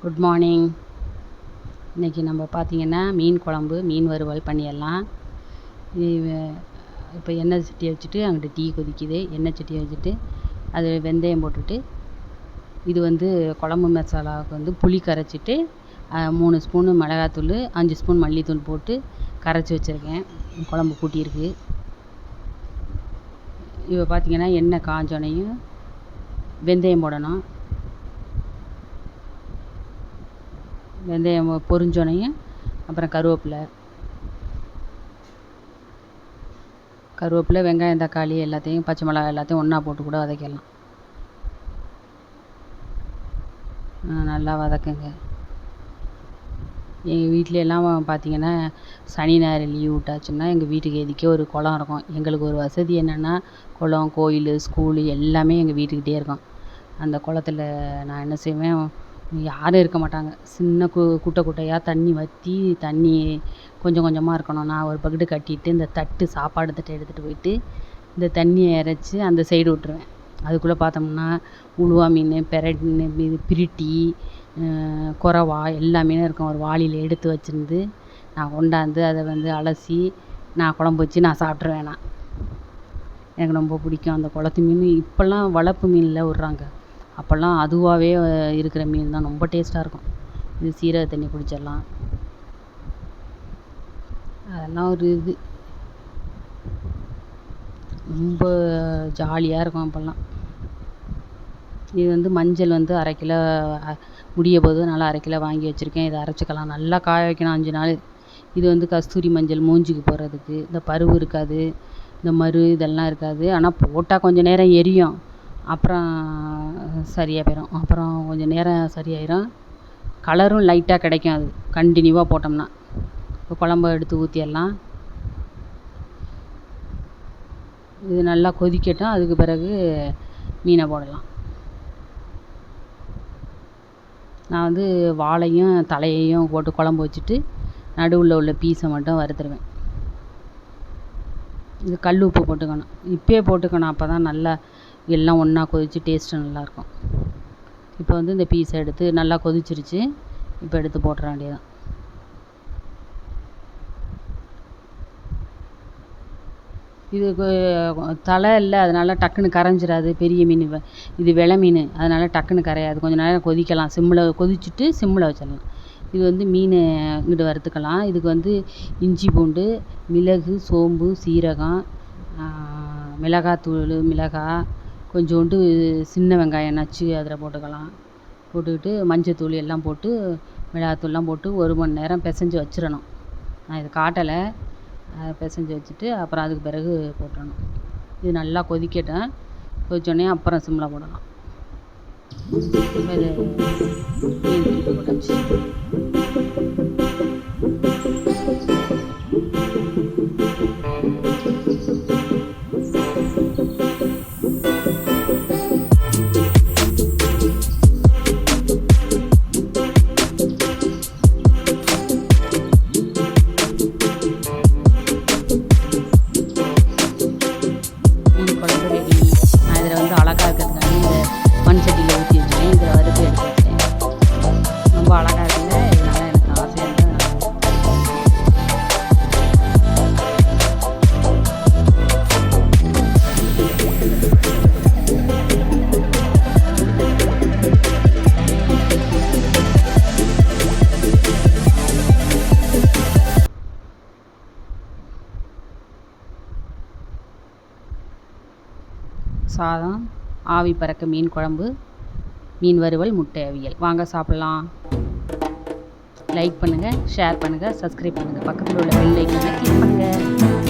Good morning இன்றைக்கி நம்ம பார்த்திங்கன்னா மீன் குழம்பு மீன் வறுவல் பண்ணிடலாம். இப்போ எண்ணெய் சட்டியை வச்சுட்டு அங்கிட்டு டீ கொதிக்குது. எண்ணெய் சட்டியை வச்சுட்டு அது வெந்தயம் போட்டுட்டு இது வந்து குழம்பு மசாலாவுக்கு வந்து புளி கரைச்சிட்டு மூணு ஸ்பூனு மிளகாத்தூள் அஞ்சு ஸ்பூன் மல்லித்தூள் போட்டு கரைச்சி வச்சுருக்கேன். குழம்பு கூட்டியிருக்கு. இப்போ பார்த்திங்கன்னா எண்ணெய் காஞ்சோனையும் வெந்தயம் போடணும். வெந்தயம் பொரிஞ்சோடனையும் அப்புறம் கருவேப்பிலை. கருவேப்பிலை வெங்காயம் தக்காளி எல்லாத்தையும் பச்சை மிளகா எல்லாத்தையும் ஒன்றா போட்டு கூட வதக்கிடலாம். நல்லா வதக்குங்க. எங்கள் வீட்டில பார்த்தீங்கன்னா பார்த்திங்கன்னா சனி ஞாயிறு லீவ் விட்டாச்சுன்னா எங்கள் வீட்டுக்கு எதுக்கே ஒரு குளம் இருக்கும். எங்களுக்கு ஒரு வசதி என்னென்னா குளம் கோயில் ஸ்கூலு எல்லாமே எங்கள் வீட்டுக்கிட்டே இருக்கும். அந்த குளத்துல நான் என்ன செய்வேன் யாரும் இருக்க மாட்டாங்க. சின்ன கு குட்டை குட்டையாக தண்ணி வற்றி தண்ணி கொஞ்சம் கொஞ்சமாக இருக்கணும். நான் ஒரு பக்கெட்டு கட்டிட்டு இந்த தட்டு சாப்பாடு தட்டை எடுத்துகிட்டு போயிட்டு இந்த தண்ணியை இறைச்சி அந்த சைடு விட்ருவேன் அதுக்குள்ளே பார்த்தோம்னா உளுவா மீன் பெரட் மீன் இது பிரிட்டி கொறவா எல்லா மீனும் இருக்கும். ஒரு வாளியில் எடுத்து வச்சுருந்து நான் கொண்டாந்து அதை வந்து அலசி நான் குழம்பு வச்சு நான் சாப்பிட்ருவேன் நான். எனக்கு ரொம்ப பிடிக்கும் அந்த குளத்து மீன். இப்போல்லாம் வளர்ப்பு மீனில் விட்றாங்க. அப்போல்லாம் அதுவாகவே இருக்கிற மீன் தான் ரொம்ப டேஸ்ட்டாக இருக்கும். இது சீரக தண்ணி குடிச்சிடலாம். அதெல்லாம் ஒரு இது. ரொம்ப ஜாலியாக இருக்கும் அப்போல்லாம். இது வந்து மஞ்சள் வந்து அரை கிலோ முடிய போது நல்லா அரை கிலோ வாங்கி வச்சுருக்கேன். இதை அரைச்சிக்கலாம். நல்லா காய வைக்கணும் அஞ்சு நாள். இது வந்து கஸ்தூரி மஞ்சள் மூஞ்சிக்கு போடுறதுக்கு. இந்த பருவு இருக்காது. இந்த மரு இதெல்லாம் இருக்காது. ஆனால் போட்டால் கொஞ்சம் நேரம் எரியும். அப்புறம் சரியாக போயிடும் அப்புறம் கொஞ்சம் நேரம் சரியாயிடும் கலரும் லைட்டாக கிடைக்கும் அது. கண்டினியூவாக போட்டோம்னா. இப்போ குழம்ப எடுத்து ஊற்றிடலாம் இது நல்லா கொதிக்கட்டும். அதுக்கு பிறகு மீனை போடலாம். நான் வந்து வாலையும் தலையையும் போட்டு குழம்பு வச்சுட்டு நடுவில் உள்ள பீஸை மட்டும் வறுத்துருவேன். இது கல் உப்பு போட்டுக்கணும். இப்போயே போட்டுக்கணும். அப்போ தான் நல்லா எல்லாம் ஒன்றா கொதித்து டேஸ்ட்டு நல்லாயிருக்கும் இப்போ வந்து இந்த பீஸை எடுத்து நல்லா கொதிச்சிருச்சு. இப்போ எடுத்து போட்டுற வேண்டியதான் இது தலை இல்லை அதனால் டக்குன்னு கரைஞ்சிடாது பெரிய மீன் இது வெலை மீன் அதனால் டக்குன்னு கரையாது. கொஞ்சம் நேரம் கொதிக்கலாம். சிம்மில் கொதிச்சுட்டு சிம்மில் வச்சிடலாம் இது வந்து மீன் இங்கிட்டு வறுத்துக்கலாம். இதுக்கு வந்து இஞ்சி பூண்டு மிளகு சோம்பு சீரகம் மிளகாத்தூள் மிளகாய் கொஞ்சோண்டு சின்ன வெங்காயம் நச்சு அதில் போட்டுக்கலாம். போட்டுக்கிட்டு மஞ்சத்தூள் எல்லாம் போட்டு மிளகாத்தூள்லாம் போட்டு ஒரு மணி நேரம் பிசஞ்சி வச்சிடணும் நான் இது காட்டலை. அதை பிசஞ்சி வச்சுட்டு அப்புறம் அதுக்கு பிறகு போட்டுடணும் இது நல்லா கொதிக்கட்டும் கொதிச்சோடனே அப்புறம் சிம்மில் போடலாம். இது போட்டாச்சு. மண் சட்டியில் ஊற்றி வச்சுருக்கேன் இதில் வறுத்து எடுத்து வச்சேன் ரொம்ப அழகாக இருக்குங்க இதனால் எனக்கு ஆசையாக இருந்தது சாதம். ஆவி பறக்க மீன் குழம்பு மீன் வறுவல் முட்டை அவியல். வாங்க சாப்பிட்லாம். லைக் பண்ணுங்கள் ஷேர் பண்ணுங்கள் சப்ஸ்கிரைப் பண்ணுங்கள் பக்கத்தில் உள்ள பெல் ஐக்கனை கிளிக் பண்ணுங்கள்